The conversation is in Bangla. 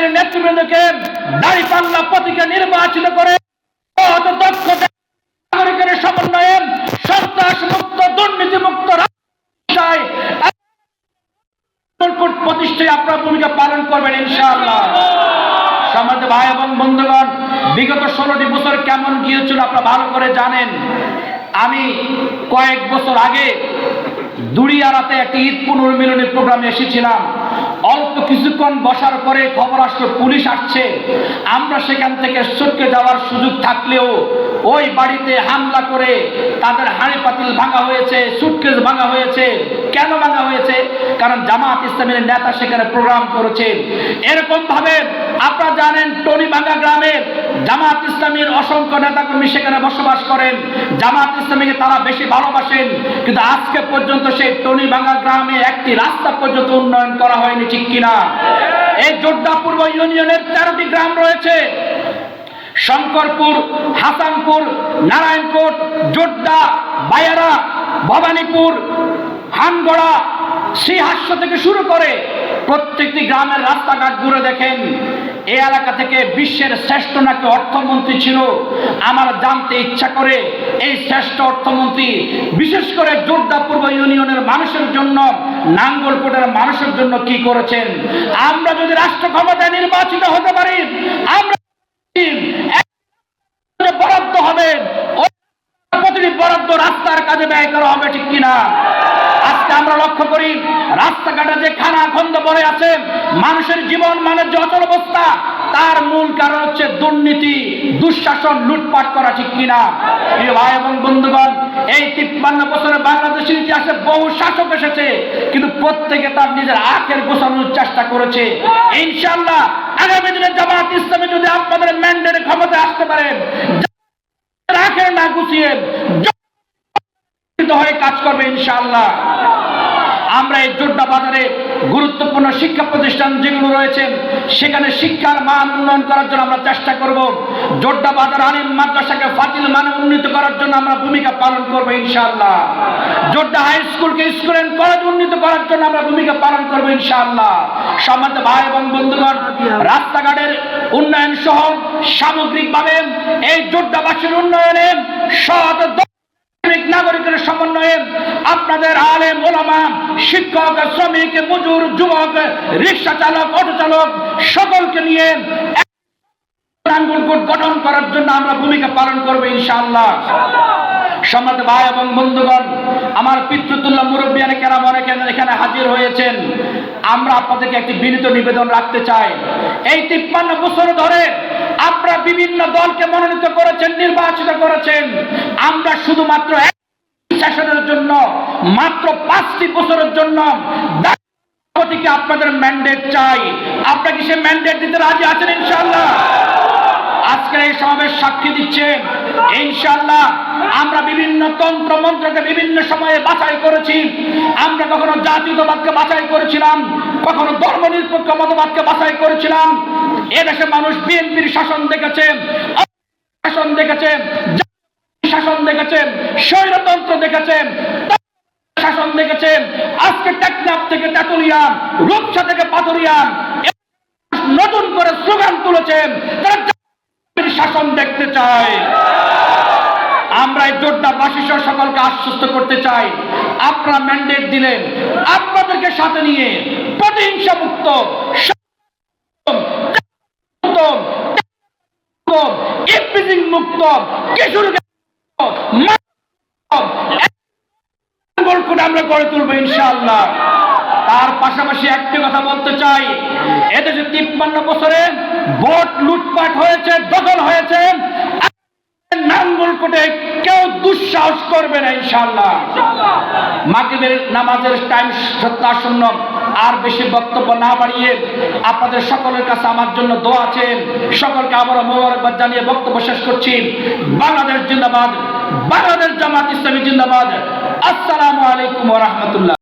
ইসলামের নেতৃবৃন্দকে দাড়ি পাল্লা প্রতীকে নির্বাচিত করে নাগরিকের সমন্বয়ে সন্ত্রাস মুক্ত দুর্নীতি মুক্ত প্রতিষ্ঠায় আপনার ভূমিকা পালন করবেন ইনশাআল্লাহ। সমাজ ভাই এবং বন্ধুগণ, বিগত ষোলোটি বছর কেমন গিয়েছিল আপনারা ভালো করে জানেন। আমি কয়েক বছর আগে দুড়িয়ারাতে একটি ঈদ পুনর্মিলনী প্রোগ্রামে এসেছিলাম। অল্প কিছুক্ষণ বসার পরে খবর আসলো, পুলিশ আসছে। আমরা সেখান থেকে সটকে যাওয়ার সুযোগ থাকলেও ওই বাড়িতে হামলা করে তাদের হাঁড়ি পাতিল ভাঙা হয়েছে, সুটকেস ভাঙা হয়েছে। কেন ভাঙা হয়েছে? কারণ জামাত ইসলামের নেতা সেখানে প্রোগ্রাম করেছেন। এরকম ভাবে আপনারা জানেন টনিভাঙ্গা গ্রামের জামাত ইসলামীর অসংখ্য নেতাকর্মী সেখানে বসবাস করেন। জামাত ইসলামীকে তারা বেশি ভালোবাসেন, কিন্তু আজকে পর্যন্ত সেই টনিভাঙ্গা গ্রামে একটি রাস্তা পর্যন্ত উন্নয়ন করা হয়নি, ঠিক কিনা? এই জোড্ডা পূর্ব ইউনিয়নের তেরোটি গ্রাম রয়েছে। শঙ্করপুর, হাসানপুর, নারায়ণকোট, জোড্ডা, বায়ারা, ভবানীপুর, হানগড়া, শ্রীহাস্য থেকে শুরু করে প্রত্যেকটি গ্রামের রাস্তাঘাট ঘুরে দেখেন। এ এলাকা থেকে বিশ্বের শ্রেষ্ঠ নাকি অর্থমন্ত্রী ছিল? আমার জানতে ইচ্ছা করে এই শ্রেষ্ঠ অর্থমন্ত্রী, বিশেষ করে জোরদা পূর্ব ইউনিয়নের মানুষের জন্য, নাঙ্গলকোটের মানুষের জন্য কি করেছেন? আমরা যদি রাষ্ট্র ক্ষমতায় নির্বাচিত হতে পারি, আমরা বরাদ্দ হবে। প্রতিটি বরাদ্দ রাস্তার কাজে ব্যয় করা হবে ঠিক কিনা? আজকে আমরা লক্ষ্য করি, রাস্তাঘাটে যে খানা খন্দ পড়ে আছে, মানুষের জীবন মানের যে অচল অবস্থা, তার মূল কারণ হচ্ছে দুর্নীতি, দুঃশাসন, লুটপাট করা ঠিক কিনা। প্রিয় ভাই এবং বন্ধুগণ, এই তিপ্পান্ন বছরের বাংলাদেশের ইতিহাসে বহু শাসক এসেছে, কিন্তু প্রত্যেকে তার নিজের আখের গোছানোর চেষ্টা করেছে। ইনশাল্লাহ আগামী দিনে জামাত ইসলামে যদি আপনাদের ম্যান্ডেট ক্ষমতায় আসতে পারেন রাখেন না গুছিয়ে হয়ে কাজ করবে ইনশাআল্লাহ। আমরা এই জোড্ডা বাজারে গুরুত্বপূর্ণ শিক্ষা প্রতিষ্ঠান যেগুলো রয়েছে, সেখানে শিক্ষার মান উন্নয়ন করার জন্য আমরা চেষ্টা করব। জোড্ডা বাজার আলিম মাদ্রাসাকে ফাজিল মানে উন্নীত করার জন্য আমরা ভূমিকা পালন করব ইনশাআল্লাহ। জোড্ডা হাই স্কুলকে স্কুল অ্যান্ড কলেজ উন্নীত করার জন্য আমরা ভূমিকা পালন করব ইনশাআল্লাহ। সম্মানিত ভাই এবং বন্ধুগণ, রাস্তাঘাটের উন্নয়ন সহ সামগ্রিকভাবে এই জোড্ডাবাসীর উন্নয়নে সৎ শ্রমিক নাগরিকের সমন্বয়ে আপনাদের আলেম, ওলামা, শিক্ষক, শ্রমিক, মজুর, যুবক, রিক্সা চালক, অটো চালক, সকলকে নিয়ে গঠন করার জন্য আমরা ভূমিকা পালন করব ইনশাআল্লাহ। সমাজ ভাই এবং বন্ধুগণ, আমার পিতৃতুল্লাহ মুরব্বিয়ানে কেরাম এখানে হাজির হয়েছেন। আমরা আপনাদেরকে একটি বিনীত নিবেদন রাখতে চাই। এই তিপ্পান্ন বছর ধরে আপনারা বিভিন্ন দলকে মনোনীত করেছেন, নির্বাচিত করেছেন। আমরা শুধুমাত্র এক সেশনের জন্য, মাত্র পাঁচটি বছরের জন্য আপনাদের ম্যান্ডেট চাই। আপনাকে সে ম্যান্ডেট দিতে রাজি আছেন ইনশাআল্লাহ? আজকের এই সমাবেশ সাক্ষী দিচ্ছে ইনশাআল্লাহ আমরা বিভিন্ন তন্ত্র মন্ত্রকে বিভিন্ন সময়ে বাছাই করেছি। আমরা কখনো জাতীয়তাবাদকে বাছাই করেছিলাম, কখনো ধর্ম নিরপেক্ষ মতবাদকে বাছাই করেছিলাম। এদেশে মানুষ বিএনপির শাসন দেখেছে শাসন দেখেছে শাসন দেখেছে, স্বৈরতন্ত্র দেখেছে, শাসন দেখেছে। আজকে টেকনাফ থেকে তেতুলিয়া, রূপসা থেকে পাথরিয়া নতুন করে স্লোগান তুলেছেন তারা শাসন দেখতে চায় আমরা এই জোরদারবাসী সহ সকলকে আশ্বস্ত করতে চাই। আপনারা ম্যান্ডেট দিলেন। আপনাদেরকে সাথে নিয়ে প্রতিহিংসা মুক্ত মুক্ত, কিশোর আমরা গড়ে তুলবো ইনশাআল্লাহ। তার পাশাপাশি একটি কথা বলতে চাই। এদেশে তিপ্পান্ন বছরে ভোট লুটপাট হয়েছে, দখল হয়েছে। নাঙ্গলকোটে কেউ দুঃসাহস করবে না, ইনশাআল্লাহ। মাগরিবের নামাজের টাইম আর বেশি বক্তব্য না বাড়িয়ে আপনাদের সকলের কাছে আমার জন্য দোয়া আছেন সকলকে আবারও মোবারকবাদ জানিয়ে বক্তব্য শেষ করছি। বাংলাদেশ জিন্দাবাদ, বাংলাদেশ জামাত ইসলামী জিন্দাবাদ। আসসালামু আলাইকুম রাহমাতুল্লাহ।